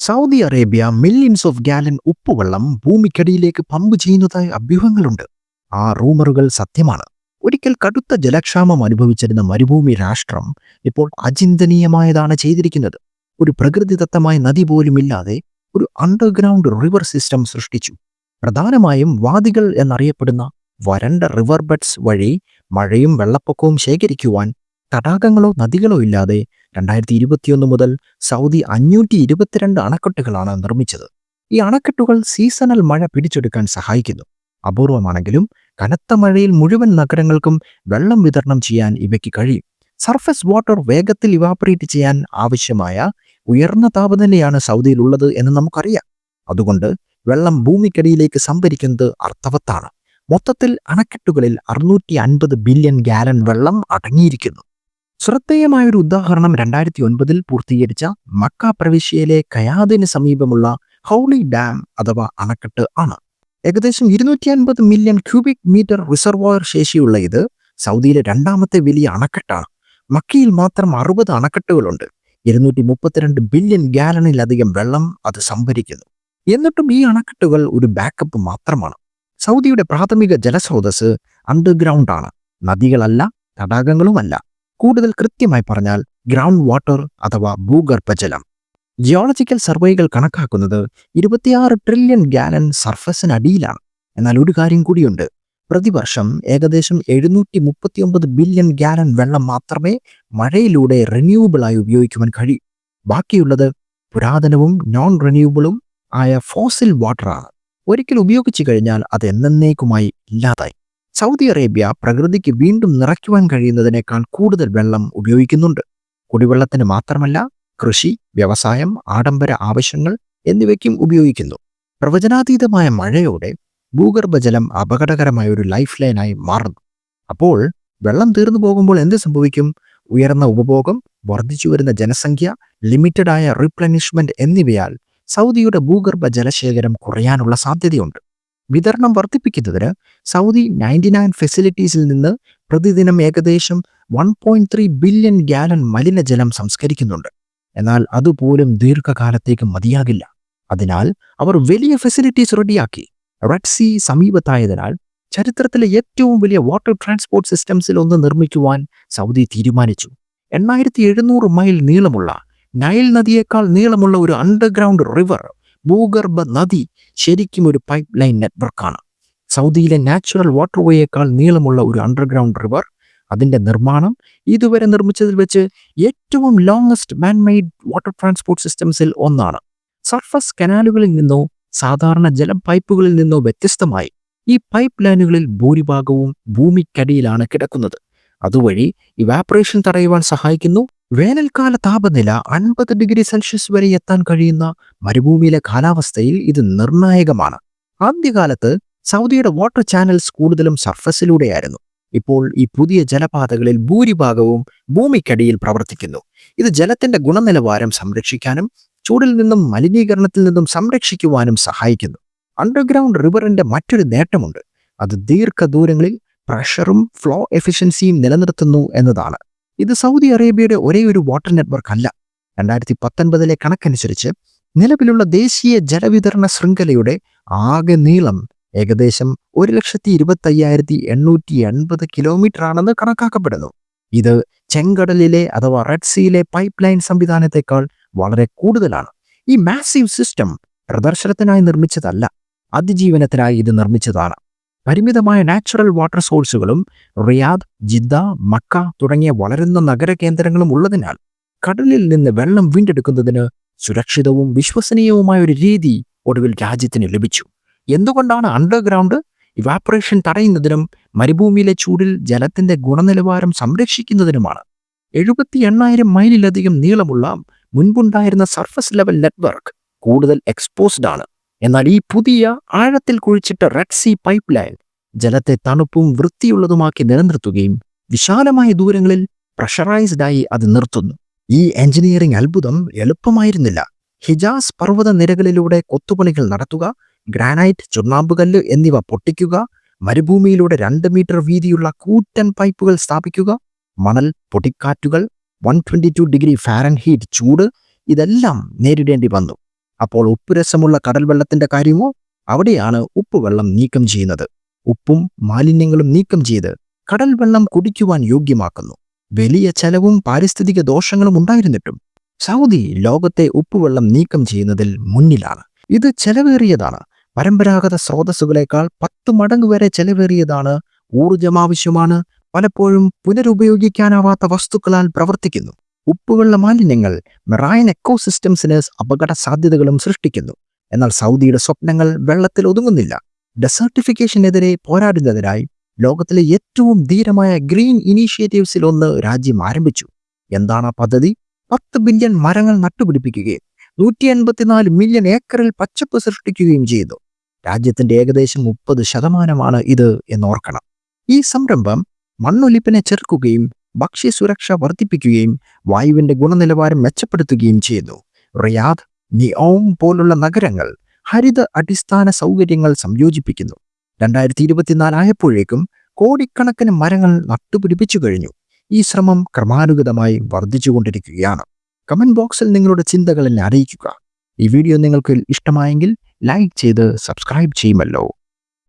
Saudi Arabia millions of gallon ഉപ്പുവെള്ളം ഭൂമിക്കടിയിലേക്ക് pump ചെയ്യുന്നതായി അഭ്യൂഹങ്ങളുണ്ട്. ആ റൂമറുകൾ സത്യമാണ്. ഒരിക്കൽ കടുത്ത ജലക്ഷാമം അനുഭവിച്ചിരുന്ന മരുഭൂമി രാഷ്ട്രം ഇപ്പോൾ അചിന്തനീയമായതാണ് ചെയ്തിരിക്കുന്നത്. ഒരു പ്രകൃതിദത്തമായ നദി പോലുമില്ലാതെ ഒരു അണ്ടർഗ്രൗണ്ട് റിവർ സിസ്റ്റം സൃഷ്ടിച്ചു. പ്രധാനമായും വാദികൾ എന്നറിയപ്പെടുന്ന വരണ്ട റിവർ ബെഡ്സ് വഴി മഴയും വെള്ളപ്പൊക്കവും ശേഖരിക്കുവാൻ തടാകങ്ങളോ നദികളോ ഇല്ലാതെ രണ്ടായിരത്തി ഇരുപത്തിയൊന്ന് മുതൽ സൗദി അഞ്ഞൂറ്റി ഇരുപത്തിരണ്ട് അണക്കെട്ടുകളാണ് നിർമ്മിച്ചത്. ഈ അണക്കെട്ടുകൾ സീസണൽ മഴ പിടിച്ചെടുക്കാൻ സഹായിക്കുന്നു. അപൂർവമാണെങ്കിലും കനത്ത മഴയിൽ മുഴുവൻ നഗരങ്ങൾക്കും വെള്ളം വിതരണം ചെയ്യാൻ ഇവയ്ക്ക് കഴിയും. സർഫസ് വാട്ടർ വേഗത്തിൽ ഇവാപറേറ്റ് ചെയ്യാൻ ആവശ്യമായ ഉയർന്ന താപനിലയാണ് സൗദിയിലുള്ളത് എന്ന് നമുക്കറിയാം. അതുകൊണ്ട് വെള്ളം ഭൂമിക്കടിയിലേക്ക് സംഭരിക്കുന്നത് അർത്ഥവത്താണ്. മൊത്തത്തിൽ അണക്കെട്ടുകളിൽ അറുന്നൂറ്റി അൻപത് ബില്യൺ ഗാലൻ വെള്ളം അടങ്ങിയിരിക്കുന്നു. ശ്രദ്ധേയമായ ഒരു ഉദാഹരണം രണ്ടായിരത്തി ഒൻപതിൽ പൂർത്തീകരിച്ച മക്ക പ്രവിശ്യയിലെ കയാദിന് സമീപമുള്ള ഹൗളി ഡാം അഥവാ അണക്കെട്ട് ആണ്. ഏകദേശം ഇരുന്നൂറ്റി അൻപത് മില്യൺ ക്യൂബിക് മീറ്റർ റിസർവോയർ ശേഷിയുള്ള ഇത് സൗദിയിലെ രണ്ടാമത്തെ വലിയ അണക്കെട്ടാണ്. മക്കയിൽ മാത്രം അറുപത് അണക്കെട്ടുകളുണ്ട്. ഇരുന്നൂറ്റി മുപ്പത്തിരണ്ട് ബില്യൺ ഗാലണിലധികം വെള്ളം അത് സംഭരിക്കുന്നു. എന്നിട്ടും ഈ അണക്കെട്ടുകൾ ഒരു ബാക്കപ്പ് മാത്രമാണ്. സൗദിയുടെ പ്രാഥമിക ജലസ്രോതസ് അണ്ടർഗ്രൗണ്ട് ആണ്. നദികളല്ല തടാകങ്ങളുമല്ല. കൂടുതൽ കൃത്യമായി പറഞ്ഞാൽ ഗ്രൗണ്ട് വാട്ടർ അഥവാ ഭൂഗർഭജലം. ജിയോളജിക്കൽ സർവേകൾ കണക്കാക്കുന്നത് ഇരുപത്തിയാറ് ട്രില്യൺ ഗാലൻ സർഫസിനടിയിലാണ് എന്നാൽ ഒരു കാര്യം കൂടിയുണ്ട്. പ്രതിവർഷം ഏകദേശം എഴുന്നൂറ്റി മുപ്പത്തിയൊമ്പത് ബില്യൺ ഗാലൻ വെള്ളം മാത്രമേ മഴയിലൂടെ റിന്യൂവബിളായി ഉപയോഗിക്കുവാൻ കഴിയൂ. ബാക്കിയുള്ളത് പുരാതനവും നോൺ റിന്യൂവബിളും ആയ ഫോസിൽ വാട്ടറാണ് ഒരിക്കൽ ഉപയോഗിച്ചു കഴിഞ്ഞാൽ അത് എന്നേക്കുമായി ഇല്ലാതായി. സൗദി അറേബ്യ പ്രകൃതിക്ക് വീണ്ടും നിറയ്ക്കുവാൻ കഴിയുന്നതിനേക്കാൾ കൂടുതൽ വെള്ളം ഉപയോഗിക്കുന്നുണ്ട്. കുടിവെള്ളത്തിന് മാത്രമല്ല കൃഷി വ്യവസായം ആഡംബര ആവശ്യങ്ങൾ എന്നിവയ്ക്കും ഉപയോഗിക്കുന്നു. പ്രവചനാതീതമായ മഴയോടെ ഭൂഗർഭജലം അപകടകരമായ ഒരു ലൈഫ് ലൈനായി മാറുന്നു. അപ്പോൾ വെള്ളം തീർന്നു പോകുമ്പോൾ എന്ത് സംഭവിക്കും? ഉയർന്ന ഉപഭോഗം വർദ്ധിച്ചു വരുന്ന ജനസംഖ്യ ലിമിറ്റഡായ റീപ്ലനിഷ്മെന്റ് എന്നിവയാൽ സൗദിയുടെ ഭൂഗർഭ ജലശേഖരം കുറയാനുള്ള സാധ്യതയുണ്ട്. വിതരണം വർദ്ധിപ്പിക്കുന്നതിന് സൗദി നയന്റി നയൻ ഫെസിലിറ്റീസിൽ നിന്ന് പ്രതിദിനം ഏകദേശം one point three billion gallon മലിനജലം സംസ്കരിക്കുന്നുണ്ട്. എന്നാൽ അതുപോലും ദീർഘകാലത്തേക്ക് മതിയാകില്ല. അതിനാൽ അവർ വലിയ ഫെസിലിറ്റീസ് റെഡിയാക്കി റെഡ് സി സമീപത്തായതിനാൽ ചരിത്രത്തിലെ ഏറ്റവും വലിയ വാട്ടർ ട്രാൻസ്പോർട്ട് സിസ്റ്റംസിൽ ഒന്ന് നിർമ്മിക്കുവാൻ സൗദി തീരുമാനിച്ചു. എണ്ണായിരത്തി എഴുന്നൂറ് മൈൽ നീളമുള്ള നൈൽ നദിയേക്കാൾ നീളമുള്ള ഒരു അണ്ടർഗ്രൗണ്ട് റിവർ ഭൂഗർഭ നദി ശരിക്കും ഒരു പൈപ്പ് ലൈൻ നെറ്റ്വർക്കാണ് സൗദിയിലെ നാച്ചുറൽ വാട്ടർവേയേക്കാൾ നീളമുള്ള ഒരു അണ്ടർഗ്രൗണ്ട് റിവർ അതിന്റെ നിർമ്മാണം ഇതുവരെ നിർമ്മിച്ചതിൽ വെച്ച് ഏറ്റവും ലോങ്സ്റ്റ് മാൻമെയ്ഡ് വാട്ടർ ട്രാൻസ്പോർട്ട് സിസ്റ്റംസിൽ ഒന്നാണ്. സർഫസ് കനാലുകളിൽ നിന്നോ സാധാരണ ജല പൈപ്പുകളിൽ നിന്നോ വ്യത്യസ്തമായി ഈ പൈപ്പ് ലൈനുകളിൽ ഭൂരിഭാഗവും ഭൂമിക്കടിയിലാണ് കിടക്കുന്നത്. അതുവഴി ഇവാപ്പറേഷൻ തടയുവാൻ സഹായിക്കുന്നു വേനൽക്കാല താപനില അൻപത് ഡിഗ്രി സെൽഷ്യസ് വരെ എത്താൻ കഴിയുന്ന മരുഭൂമിയിലെ കാലാവസ്ഥയിൽ ഇത് നിർണായകമാണ്. ആദ്യകാലത്ത് സൗദിയുടെ വാട്ടർ ചാനൽസ് കൂടുതലും സർഫസിലൂടെയായിരുന്നു. ഇപ്പോൾ ഈ പുതിയ ജലപാതകളിൽ ഭൂരിഭാഗവും ഭൂമിക്കടിയിൽ പ്രവർത്തിക്കുന്നു. ഇത് ജലത്തിന്റെ ഗുണനിലവാരം സംരക്ഷിക്കാനും ചൂടിൽ നിന്നും മലിനീകരണത്തിൽ നിന്നും സംരക്ഷിക്കുവാനും സഹായിക്കുന്നു. അണ്ടർഗ്രൗണ്ട് റിവറിന്റെ മറ്റൊരു നേട്ടമുണ്ട്. അത് ദീർഘദൂരങ്ങളിൽ പ്രഷറും ഫ്ലോ എഫിഷ്യൻസിയും നിലനിർത്തുന്നു എന്നതാണ്. ഇത് സൗദി അറേബ്യയുടെ ഒരേ ഒരു വാട്ടർ നെറ്റ്വർക്ക് അല്ല. രണ്ടായിരത്തി പത്തൊൻപതിലെ കണക്കനുസരിച്ച് നിലവിലുള്ള ദേശീയ ജലവിതരണ ശൃംഖലയുടെ ആകെ നീളം ഏകദേശം ഒരു ലക്ഷത്തി ഇരുപത്തി അയ്യായിരത്തി എണ്ണൂറ്റി എൺപത് കിലോമീറ്റർ ആണെന്ന് കണക്കാക്കപ്പെടുന്നു. ഇത് ചെങ്കടലിലെ അഥവാ റെഡ് സീയിലെ പൈപ്പ് ലൈൻ സംവിധാനത്തെക്കാൾ വളരെ കൂടുതലാണ്. ഈ മാസീവ് സിസ്റ്റം പ്രദർശനത്തിനായി നിർമ്മിച്ചതല്ല അതിജീവനത്തിനായി ഇത് നിർമ്മിച്ചതാണ്. പരിമിതമായ നാച്ചുറൽ വാട്ടർ സോഴ്സുകളും റിയാദ് ജിദ്ദ മക്ക തുടങ്ങിയ വളരുന്ന നഗര കേന്ദ്രങ്ങളും ഉള്ളതിനാൽ കടലിൽ നിന്ന് വെള്ളം വീണ്ടെടുക്കുന്നതിന് സുരക്ഷിതവും വിശ്വസനീയവുമായ ഒരു രീതി ഒടുവിൽ രാജ്യത്തിന് ലഭിച്ചു. എന്തുകൊണ്ടാണ് അണ്ടർഗ്രൗണ്ട് ഇവാപ്പറേഷൻ തടയുന്നതിനും മരുഭൂമിയിലെ ചൂടിൽ ജലത്തിന്റെ ഗുണനിലവാരം സംരക്ഷിക്കുന്നതിനുമാണ്? എഴുപത്തി എണ്ണായിരം മൈലിലധികം നീളമുള്ള മുൻപുണ്ടായിരുന്ന സർഫസ് ലെവൽ നെറ്റ്വർക്ക് കൂടുതൽ എക്സ്പോസ്ഡ് ആണ്. എന്നാൽ ഈ പുതിയ ആഴത്തിൽ കുഴിച്ചിട്ട റെഡ് സീ പൈപ്പ് ലൈൻ ജലത്തെ തണുപ്പും വൃത്തിയുള്ളതുമാക്കി നിലനിർത്തുകയും വിശാലമായ ദൂരങ്ങളിൽ പ്രഷറൈസ്ഡായി അത് നിർത്തുന്നു. ഈ എഞ്ചിനീയറിംഗ് അത്ഭുതം എളുപ്പമായിരുന്നില്ല. ഹിജാസ് പർവത നിരകളിലൂടെ കൊത്തുപണികൾ നടത്തുക ഗ്രാനൈറ്റ് ചുണ്ണാമ്പുകല്ല് എന്നിവ പൊട്ടിക്കുക മരുഭൂമിയിലൂടെ രണ്ട് മീറ്റർ വീതിയുള്ള കൂറ്റൻ പൈപ്പുകൾ സ്ഥാപിക്കുക മണൽ പൊടിക്കാറ്റുകൾ one twenty two degree Fahrenheit ചൂട് ഇതെല്ലാം നേരിടേണ്ടി വന്നു. അപ്പോൾ ഉപ്പുരസമുള്ള കടൽ വെള്ളത്തിന്റെ കാര്യമോ? അവിടെയാണ് ഉപ്പ് വെള്ളം നീക്കം ചെയ്യുന്നത്. ഉപ്പും മാലിന്യങ്ങളും നീക്കം ചെയ്ത് കടൽ വെള്ളം കുടിക്കുവാൻ യോഗ്യമാക്കുന്നു. വലിയ ചെലവും പാരിസ്ഥിതിക ദോഷങ്ങളും ഉണ്ടായിരുന്നിട്ടും സൗദി ലോകത്തെ ഉപ്പുവെള്ളം നീക്കം ചെയ്യുന്നതിൽ മുന്നിലാണ്. ഇത് ചെലവേറിയതാണ്. പരമ്പരാഗത സ്രോതസ്സുകളേക്കാൾ പത്ത് മടങ്ങ് വരെ ചെലവേറിയതാണ്. ഊർജം ആവശ്യമാണ്. പലപ്പോഴും പുനരുപയോഗിക്കാനാവാത്ത വസ്തുക്കളാൽ പ്രവർത്തിക്കുന്നു. ഉപ്പുവെള്ള മാലിന്യങ്ങൾ മെറൈൻ എക്കോസിസ്റ്റംസിന് അപകട സാധ്യതകളും സൃഷ്ടിക്കുന്നു. എന്നാൽ സൗദിയുടെ സ്വപ്നങ്ങൾ വെള്ളത്തിൽ ഒതുങ്ങുന്നില്ല. ഡെസർട്ടിഫിക്കേഷനെതിരെ പോരാടുന്നതിനായി ലോകത്തിലെ ഏറ്റവും ധീരമായ ഗ്രീൻ ഇനീഷ്യേറ്റീവ്സിൽ ഒന്ന് രാജ്യം ആരംഭിച്ചു. എന്താണ് ആ പദ്ധതി? പത്ത് ബില്യൺ മരങ്ങൾ നട്ടുപിടിപ്പിക്കുകയും നൂറ്റി എൺപത്തിനാല് മില്യൺ ഏക്കറിൽ പച്ചപ്പ് സൃഷ്ടിക്കുകയും ചെയ്തു. രാജ്യത്തിന്റെ ഏകദേശം മുപ്പത് ശതമാനമാണ് ഇത് എന്നോർക്കണം. ഈ സംരംഭം മണ്ണൊലിപ്പിനെ ചെറുക്കുകയും ഭക്ഷ്യസുരക്ഷ വർദ്ധിപ്പിക്കുകയും വായുവിന്റെ ഗുണനിലവാരം മെച്ചപ്പെടുത്തുകയും ചെയ്യുന്നു റിയാദ് നിയോം പോലുള്ള നഗരങ്ങൾ ഹരിത അടിസ്ഥാന സൗകര്യങ്ങൾ സംയോജിപ്പിക്കുന്നു. രണ്ടായിരത്തി ഇരുപത്തിനാല് ആയപ്പോഴേക്കും കോടിക്കണക്കിന് മരങ്ങൾ നട്ടുപിടിപ്പിച്ചു കഴിഞ്ഞു. ഈ ശ്രമം ക്രമാനുഗതമായി വർദ്ധിച്ചുകൊണ്ടിരിക്കുകയാണ്. കമന്റ് ബോക്സിൽ നിങ്ങളുടെ ചിന്തകൾ എന്നെ അറിയിക്കുക. ഈ വീഡിയോ നിങ്ങൾക്ക് ഇഷ്ടമായെങ്കിൽ ലൈക്ക് ചെയ്ത് സബ്സ്ക്രൈബ് ചെയ്യുമല്ലോ.